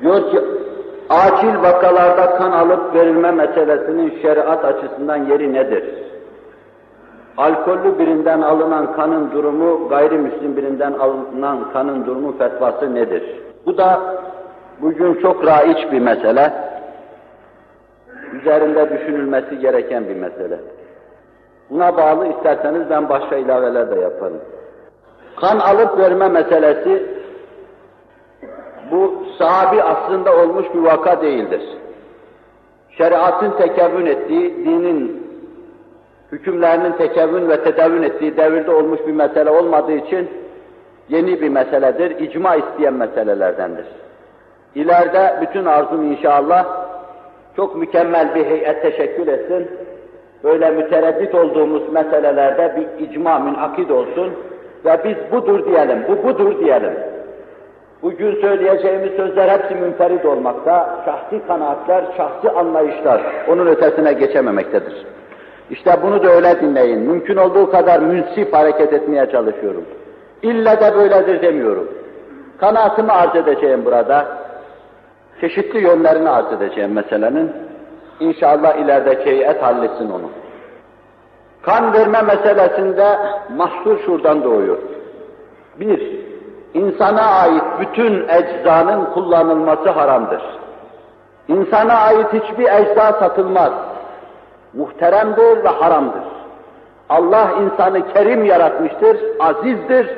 Diyor ki, acil vakalarda kan alıp verilme meselesinin şeriat açısından yeri nedir? Alkollü birinden alınan kanın durumu, gayrimüslim birinden alınan kanın durumu fetvası nedir? Bu da bugün çok raiç bir mesele. Üzerinde düşünülmesi gereken bir mesele. Buna bağlı isterseniz ben başka ilaveler de yaparım. Kan alıp verme meselesi bu sahabi aslında olmuş bir vaka değildir. Şeriatın tekevvün ettiği, dinin hükümlerinin tekevvün ve tedavün ettiği devirde olmuş bir mesele olmadığı için yeni bir meseledir, icma isteyen meselelerdendir. İleride bütün arzum inşallah çok mükemmel bir heyet teşekkül etsin, böyle mütereddit olduğumuz meselelerde bir icma münakid olsun ve biz budur diyelim, bu budur diyelim. Bugün söyleyeceğimiz sözler hepsi münferit olmakta, şahsi kanaatler, şahsi anlayışlar, onun ötesine geçememektedir. İşte bunu da öyle dinleyin. Mümkün olduğu kadar münsif hareket etmeye çalışıyorum. İlle de böyledir demiyorum. Kanaatımı arz edeceğim burada. Çeşitli yönlerini arz edeceğim meselenin. İnşallah ilerideki heyet halletsin onu. Kan verme meselesinde mahsur şuradan doğuyor. Bir, insana ait bütün eczanın kullanılması haramdır. İnsana ait hiçbir ecza satılmaz muhteremdir ve haramdır. Allah insanı kerim yaratmıştır, azizdir.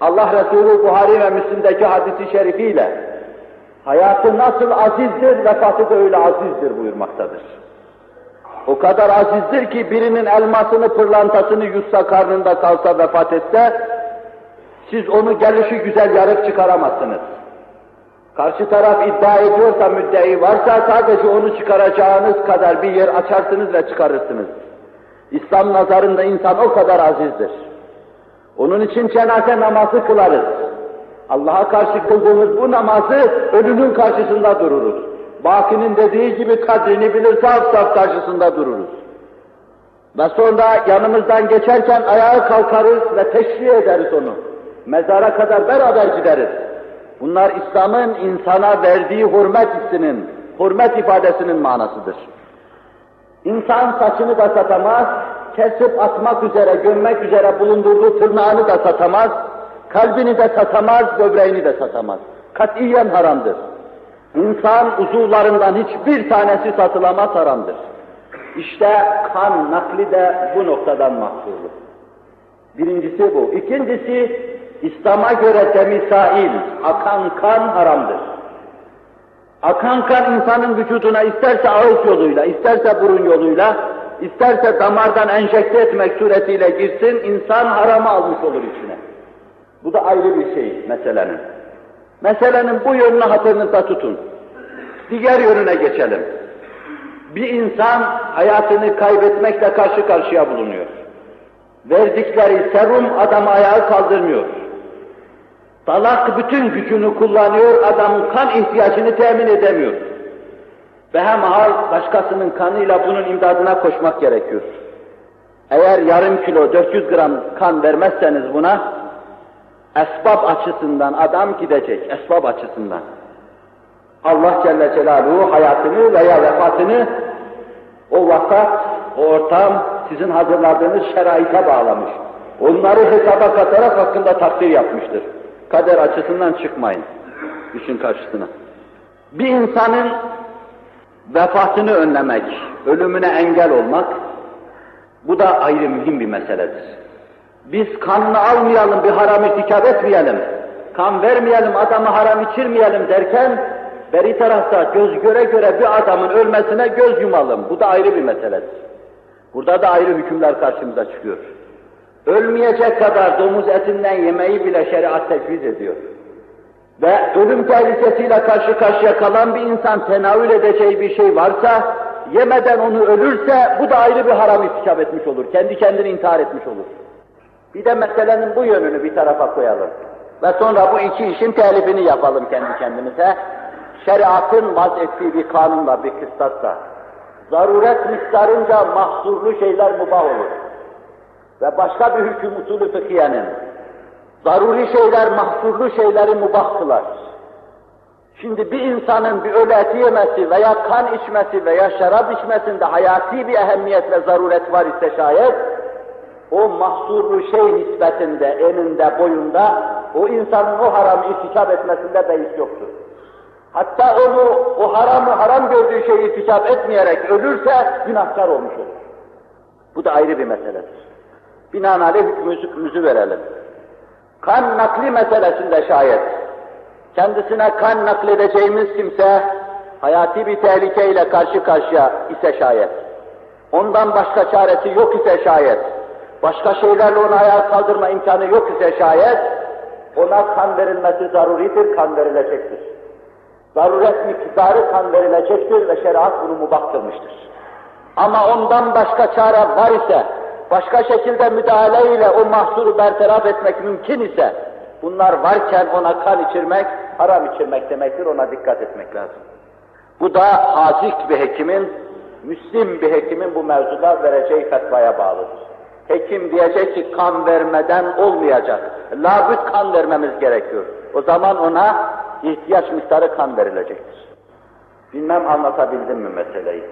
Allah Resulü Buhari ve Müslim'deki hadisi şerifiyle hayatı nasıl azizdir, vefatı da öyle azizdir buyurmaktadır. O kadar azizdir ki birinin elmasını, pırlantasını yutsa karnında kalsa vefat etse, siz onu gelişi güzel yarıp çıkaramazsınız. Karşı taraf iddia ediyorsa, müddei varsa sadece onu çıkaracağınız kadar bir yer açarsınız ve çıkarırsınız. İslam nazarında insan o kadar azizdir. Onun için cenaze namazı kılarız. Allah'a karşı kıldığımız bu namazı ölünün karşısında dururuz. Baki'nin dediği gibi kadrini bilir saf saf karşısında dururuz. Ve sonra yanımızdan geçerken ayağa kalkarız ve teşri ederiz onu. Mezara kadar beraber gideriz. Bunlar İslam'ın insana verdiği hürmet hissinin, hürmet ifadesinin manasıdır. İnsan saçını da satamaz, kesip atmak üzere, gömmek üzere bulundurduğu tırnağını da satamaz, kalbini de satamaz, böbreğini de satamaz. Katiyen haramdır. İnsan uzuvlarından hiçbir tanesi satılamaz haramdır. İşte kan nakli de bu noktadan mahsurdur. Birincisi bu. İkincisi, İslam'a göre demisail, akan kan haramdır. Akan kan insanın vücuduna isterse ağız yoluyla, isterse burun yoluyla, isterse damardan enjekte etmek suretiyle girsin, insan harama almış olur içine. Bu da ayrı bir şey meselenin. Meselenin bu yönünü hatırınızda tutun. Diğer yönüne geçelim. Bir insan hayatını kaybetmekle karşı karşıya bulunuyor. Verdikleri serum adamı ayağı kaldırmıyor. Dalak bütün gücünü kullanıyor, adamın kan ihtiyacını temin edemiyor. Ve hem hal başkasının kanıyla bunun imdadına koşmak gerekiyor. Eğer yarım kilo 400 gram kan vermezseniz buna, esbab açısından adam gidecek, esbab açısından. Allah Celle Celaluhu hayatını veya vefatını o vakat, o ortam sizin hazırladığınız şeraite bağlamış. Onları hesaba katarak hakkında takdir yapmıştır. Kader açısından çıkmayın işin karşısına. Bir insanın vefatını önlemek, ölümüne engel olmak, bu da ayrı mühim bir meseledir. Biz kanını almayalım, bir haram irtikap etmeyelim, kan vermeyelim, adamı haram içirmeyelim derken, beri tarafta göz göre göre bir adamın ölmesine göz yumalım. Bu da ayrı bir meseledir. Burada da ayrı hükümler karşımıza çıkıyor. Ölmeyecek kadar domuz etinden yemeği bile şeriat tecviz ediyor. Ve ölüm tehlikesiyle karşı karşıya kalan bir insan tenavül edeceği bir şey varsa, yemeden onu ölürse bu da ayrı bir haram irtikap etmiş olur. Kendi kendini intihar etmiş olur. Bir de meselenin bu yönünü bir tarafa koyalım. Ve sonra bu iki işin telifini yapalım kendi kendimize. Şeriatın vaz ettiği bir kanunla, bir kıstasla. Zaruret miktarınca mahsurlu şeyler mubah olur. Ve başka bir hüküm usulü fıkhiyenin. Zaruri şeyler, mahsurlu şeyleri mubah kılar. Şimdi bir insanın bir ölü eti yemesi veya kan içmesi veya şarap içmesinde hayati bir ehemmiyet ve zaruret var ise şayet, o mahsurlu şey nispetinde, eninde, boyunda, o insanın o haramı irtikap etmesinde beis yoktur. Hatta onu, o haramı haram gördüğü şeyi irtikap etmeyerek ölürse günahkar olmuş olur. Bu da ayrı bir meseledir. Binaenaleyh hükmümüzü, verelim. Kan nakli meselesinde şayet, kendisine kan nakledeceğimiz kimse, hayati bir tehlikeyle karşı karşıya ise şayet, ondan başka çaresi yok ise şayet, başka şeylerle ona ayağa kaldırma imkanı yok ise şayet, ona kan verilmesi zaruridir, kan verilecektir. Zaruret miktarı kan verilecektir ve şeriat bunu mubah kılmıştır. Ama ondan başka çare var ise, başka şekilde müdahale ile o mahsuru bertaraf etmek mümkün ise, bunlar varken ona kan içirmek, haram içirmek demektir, ona dikkat etmek lazım. Bu da hazik bir hekimin, müslim bir hekimin bu mevzuda vereceği fetvaya bağlıdır. Hekim diyecek ki kan vermeden olmayacak. Labüt kan vermemiz gerekiyor. O zaman ona ihtiyaç miktarı kan verilecektir. Bilmem anlatabildim mi meseleyi?